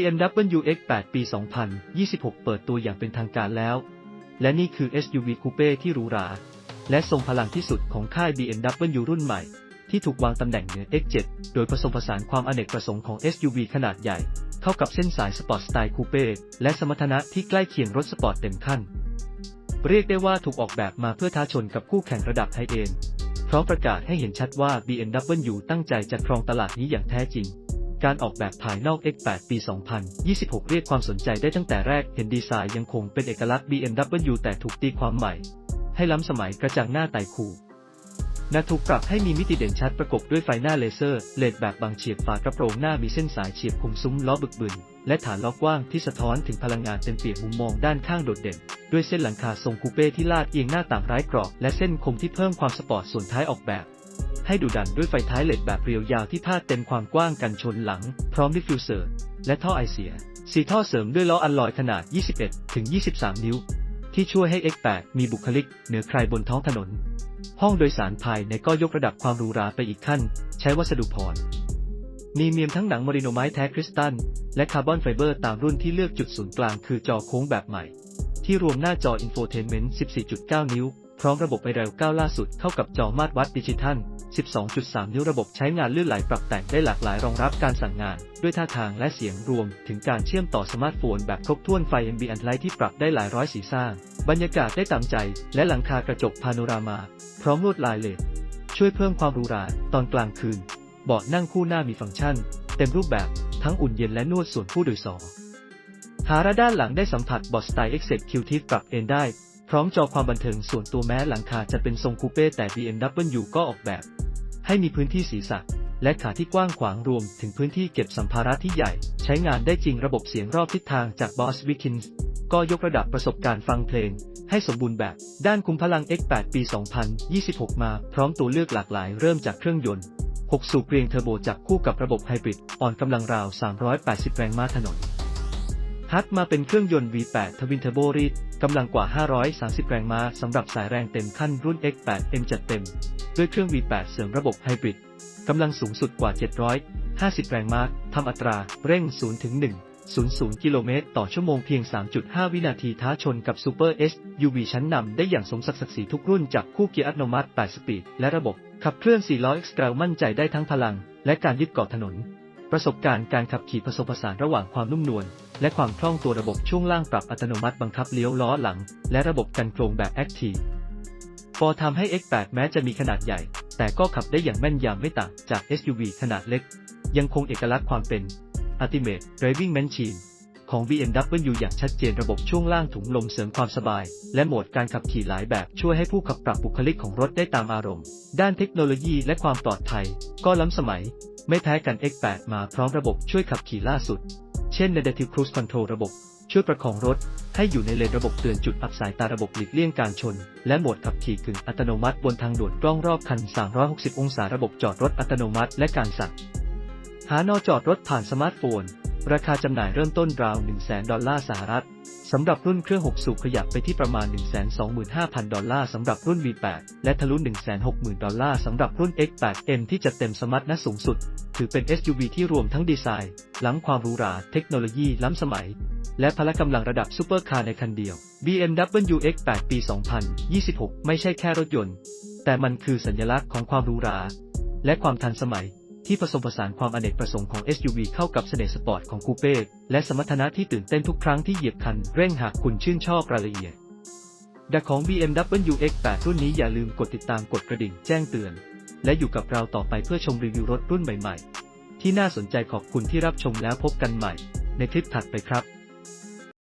BMW X8 ปี 2026 เปิดตัวอย่างเป็นทางการแล้ว และนี่คือ SUV Coupe ที่หรูหรา และทรงพลังที่สุดของค่าย BMW รุ่นใหม่ ที่ถูกวางตำแหน่งเหนือ X7 โดยผสมผสานความอเนกประสงค์ของ SUV ขนาดใหญ่ เข้ากับเส้นสายสปอร์ตสไตล์คูเป้และสมรรถนะที่ใกล้เคียงรถสปอร์ตเต็มขั้น เรียกได้ว่าถูกออกแบบมาเพื่อท้าชนกับคู่แข่งระดับไฮเอนด์พร้อมประกาศให้เห็นชัดว่า BMW ตั้งใจจะครองตลาดนี้อย่างแท้จริง การออกแบบภายนอก X8 ปี 2026 เรียกความสนใจได้ตั้งแต่แรกเห็นดีไซน์ยังคงเป็นเอกลักษณ์ BMW แต่ถูกตีความใหม่ ให้ล้ำสมัยกระจังหน้าไต่คูนาถูกปรับให้มีมิติเด่นชัดประกบด้วยไฟหน้าเลเซอร์ เลดแบบบางเฉียบฝากระโปรงหน้ามีเส้นสายเฉียบคมซุ้มล้อบึกบึน และฐานล้อกว้างที่สะท้อนถึงพลังงานเต็มเปี่ยมมุมมองด้านข้างโดดเด่น ด้วยเส้นหลังคาทรงคูเป้ที่ลาดเอียงหน้าต่างร้ายกรอบและเส้นคมที่เพิ่มความสปอร์ตส่วนท้ายออกแบบ ให้ดูดันด้วยไฟท้ายเลดแบบเรียวยาวที่พาดเต็มความกว้างกันชนหลัง พร้อมดิฟฟิวเซอร์ และท่อไอเสีย สีท่อเสริมด้วยล้ออัลลอยขนาด 21 ถึง 23 นิ้ว ที่ช่วยให้ X8 มีบุคลิก เหนือใครบนท้องถนน ห้องโดยสารภายในก็ยกระดับความหรูหราไปอีกขั้น ใช้วัสดุพรมีเมียมทั้งหนังมริโนไม้แท้คริสตัล และคาร์บอนไฟเบอร์ตามรุ่นที่เลือกจุดศูนย์กลางคือจอโค้งแบบใหม่ ที่รวมหน้าจออินโฟเทนเมนต์ 14.9 นิ้ว พร้อมระบบไอเร็วก้าล่าสุดเข้ากับจอมาตรวัดดิจิทัล 12.3 นิ้วระบบใช้งานลื่นไหลปรับแต่งได้หลากหลายรองรับการสั่งงาน ด้วยท่าทางและเสียงรวม ถึงการเชื่อมต่อสมาร์ทโฟนแบบครบถ้วนไฟ Ambient Light ที่ปรับได้หลายร้อยสีสร้าง บรรยากาศได้ตามใจ และหลังคากระจกพาโนรามา พร้อมลวดลายเลดช่วยเพิ่มความหรูหราตอนกลางคืน เบาะนั่งคู่หน้ามีฟังก์ชัน เต็มรูปแบบทั้งอุ่นเย็นและนวดส่วนผู้โดยสารหาระด้านหลังได้สัมผัสเบาะสไตล์ Executive ปรับเอนได้ พร้อมจอความบันเทิงส่วนตัวแม้หลังคาจะเป็นทรงคูเป้แต่ BMW ก็ออกแบบ ให้มีพื้นที่ศีรษะ และขาที่กว้างขวางรวมถึงพื้นที่เก็บสัมภาระที่ใหญ่ ใช้งานได้จริงระบบเสียงรอบทิศทางจาก Boss Wilkins ก็ยกระดับประสบการณ์ฟังเพลง ให้สมบูรณ์แบบ ด้านคุมพลัง X8 ปี 2026 มาพร้อมตัวเลือกหลากหลายเริ่มจากเครื่องยนต์ 6 สูบเรียงเทอร์โบจับคู่กับระบบไฮบริดอ่อนกำลังราว 380 แรงม้าถนน ฮัตมาเป็นเครื่องยนต์ V8 ทวินเทอร์โบรีดกำลังกว่า 530 แรงม้าสำหรับสายแรงเต็มขั้นรุ่น X8M จัดเต็ม ด้วยเครื่อง V8 เสริมระบบไฮบริดกำลังสูงสุดกว่า 750 แรงม้าทำอัตราเร่ง 0 ถึง 1 00 กิโลเมตรต่อชั่วโมงเพียง 3.5 วินาทีท้าชนกับ Super SUV ชั้นนำได้อย่างสมศักดิ์ศรีทุกรุ่นจากคู่เกียร์อัตโนมัติ 8 สปีด และระบบขับเคลื่อน4ล้อ X-Trail มั่นใจได้ทั้งพลัง และการยึดเกาะถนน ประสบการณ์การขับขี่ผสมผสานระหว่างความนุ่มนวล และความคล่องตัวระบบช่วงล่างปรับอัตโนมัติบังคับเลี้ยวล้อหลัง และระบบกันโครงแบบ Active ฟอร์ทำให้ X8 แม้จะมีขนาดใหญ่ แต่ก็ขับได้อย่างแม่นยำไม่ต่างจาก SUV ขนาดเล็ก ยังคงเอกลักษณ์ความเป็น Ultimate Driving Machine ของ BMW อย่างชัดเจนระบบช่วงล่างถุงลมเสริมความสบาย และโหมดการขับขี่หลายแบบช่วยให้ผู้ขับปรับบุคลิกของรถได้ตามอารมณ์ ด้านเทคโนโลยีและความปลอดภัย ก็ล้ำสมัย ไม่แพ้กัน X8 มาพร้อมระบบช่วยขับขี่ล่าสุด เช่น Adaptive Cruise Control ระบบ ช่วยประคองรถ ให้อยู่ในเลนระบบเตือนจุดอับสายตาระบบหลีกเลี่ยงการชน และโหมดขับขี่กึ่งอัตโนมัติบนทางด่วนกล้องรอบคัน 360 องศาระบบจอดรถอัตโนมัติและการสั่งหานอจอดรถผ่านสมาร์ทโฟน ราคาจำหน่ายเริ่มต้นราว 100,000 ดอลลาร์สหรัฐ สำหรับรุ่นเครื่อง 6 สูบขยับไปที่ประมาณ 125,000 ดอลลาร์สำหรับรุ่น V8 และทะลุ 160,000 ดอลลาร์สำหรับรุ่น X8M ที่จัดเต็มสมรรถนะสูงสุด ถือเป็น SUV ที่รวมทั้งดีไซน์ ล้ำความหรูหรา เทคโนโลยีล้ำสมัย และพละกำลังระดับซูเปอร์คาร์ในคันเดียว BMW X8 ปี 2026 ไม่ใช่แค่รถยนต์ แต่มันคือสัญลักษณ์ของความหรูหรา และความทันสมัย ที่ผสมผสานความอเนกประสงค์ของ SUV เข้ากับเสน่ห์สปอร์ตของคูเป้และสมรรถนะที่ตื่นเต้นทุกครั้งที่เหยียบคันเร่งหากคุณชื่นชอบรายละเอียดดักของ BMW X8 รุ่นนี้อย่าลืมกดติดตามกดกระดิ่งแจ้งเตือน และอยู่กับเราต่อไปเพื่อชมรีวิวรถรุ่นใหม่ๆ ที่น่าสนใจขอบคุณที่รับชมแล้วพบกันใหม่ ในคลิปถัดไปครับ